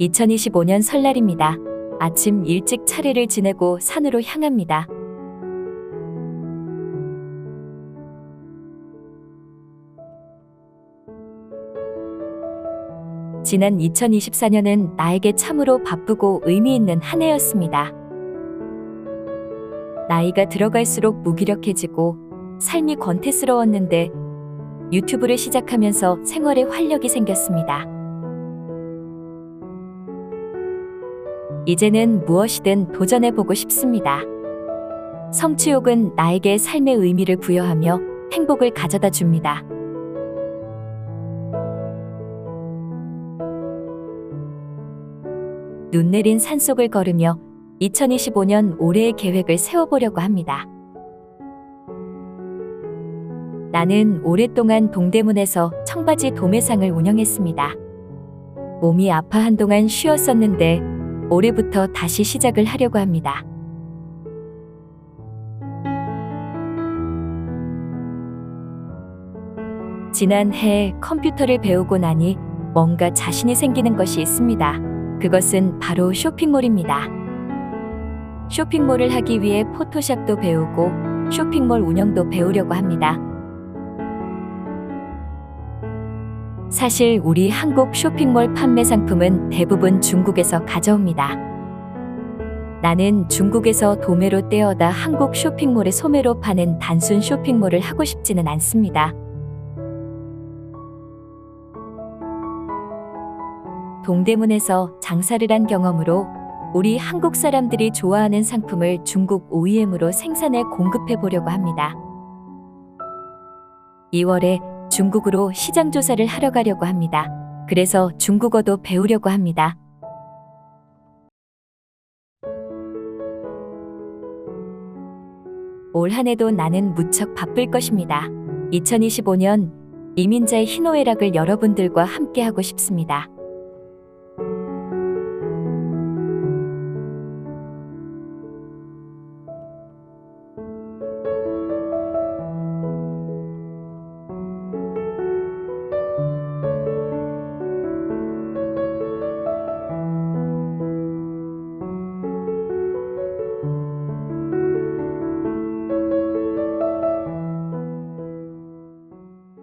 2025년 설날입니다. 아침 일찍 차례를 지내고 산으로 향합니다. 지난 2024년은 나에게 참으로 바쁘고 의미 있는 한 해였습니다. 나이가 들어갈수록 무기력해지고 삶이 권태스러웠는데 유튜브를 시작하면서 생활에 활력이 생겼습니다. 이제는 무엇이든 도전해보고 싶습니다. 성취욕은 나에게 삶의 의미를 부여하며 행복을 가져다 줍니다. 눈 내린 산속을 걸으며 2025년 올해의 계획을 세워보려고 합니다. 나는 오랫동안 동대문에서 청바지 도매상을 운영했습니다. 몸이 아파 한 동안 쉬었었는데 올해부터 다시 시작을 하려고 합니다. 지난해 컴퓨터를 배우고 나니 뭔가 자신이 생기는 것이 있습니다. 그것은 바로 쇼핑몰입니다. 쇼핑몰을 하기 위해 포토샵도 배우고 쇼핑몰 운영도 배우려고 합니다. 사실 우리 한국 쇼핑몰 판매 상품은 대부분 중국에서 가져옵니다. 나는 중국에서 도매로 떼어다 한국 쇼핑몰에 소매로 파는 단순 쇼핑몰을 하고 싶지는 않습니다. 동대문에서 장사를 한 경험으로 우리 한국 사람들이 좋아하는 상품을 중국 OEM으로 생산해 공급해 보려고 합니다. 2월에 중국으로 시장 조사를 하러 가려고 합니다. 그래서 중국어도 배우려고 합니다. 올 한 해도 나는 무척 바쁠 것입니다. 2025년 이민자의 희노애락을 여러분들과 함께 하고 싶습니다.